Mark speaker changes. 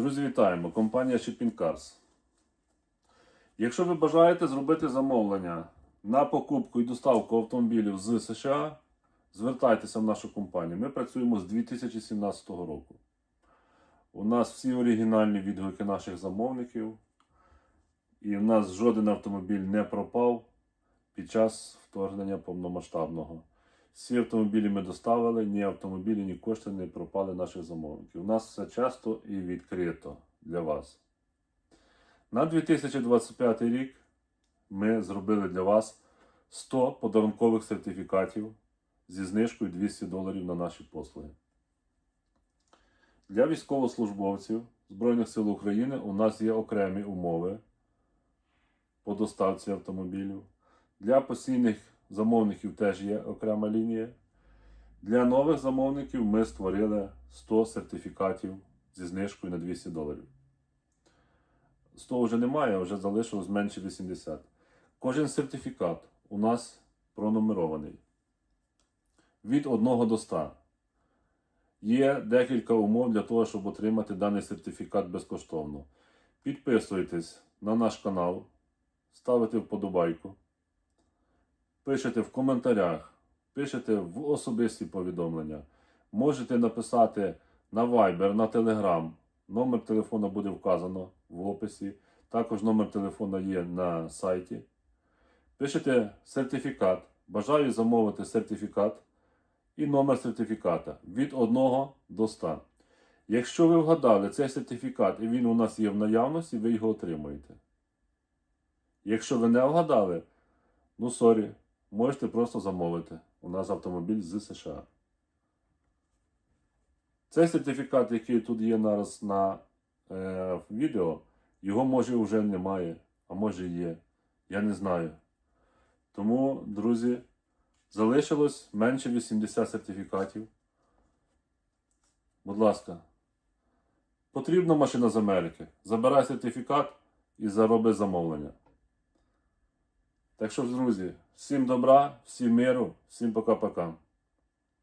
Speaker 1: Друзі, вітаємо! Компанія Shipping Cars. Якщо ви бажаєте зробити замовлення на покупку і доставку автомобілів з США, звертайтеся в нашу компанію. Ми працюємо з 2017 року. У нас всі оригінальні відгуки наших замовників. І в нас жоден автомобіль не пропав під час вторгнення повномасштабного. Всі автомобілі ми доставили, ні автомобілі, ні кошти не пропали наших замовників. У нас все часто і відкрито для вас. На 2025 рік ми зробили для вас 100 подарункових сертифікатів зі знижкою 200 доларів на наші послуги. Для військовослужбовців Збройних сил України у нас є окремі умови по доставці автомобілів. Для постійних замовників теж є окрема лінія. Для нових замовників ми створили 100 сертифікатів зі знижкою на 200 доларів. 100 вже немає, вже залишилось менше 80. Кожен сертифікат у нас пронумерований від 1 до 100. Є декілька умов для того, щоб отримати даний сертифікат безкоштовно. Підписуйтесь на наш канал, ставите вподобайку, пишете в коментарях, пишете в особисті повідомлення. Можете написати на Viber, на Telegram. Номер телефона буде вказано в описі. Також номер телефона є на сайті. Пишете сертифікат. Бажаю замовити сертифікат і номер сертифіката від 1 до 100. Якщо ви вгадали цей сертифікат і він у нас є в наявності, ви його отримуєте. Якщо ви не вгадали, ну сорі, можете просто замовити. У нас автомобіль з США. Цей сертифікат, який тут є зараз на е, відео, його може вже немає, а може є. Я не знаю. Тому, друзі, залишилось менше 80 сертифікатів. Будь ласка, потрібна машина з Америки. Забирай сертифікат і зароби замовлення. Так що, друзі, всім добра, всім миру, всім пока-пока.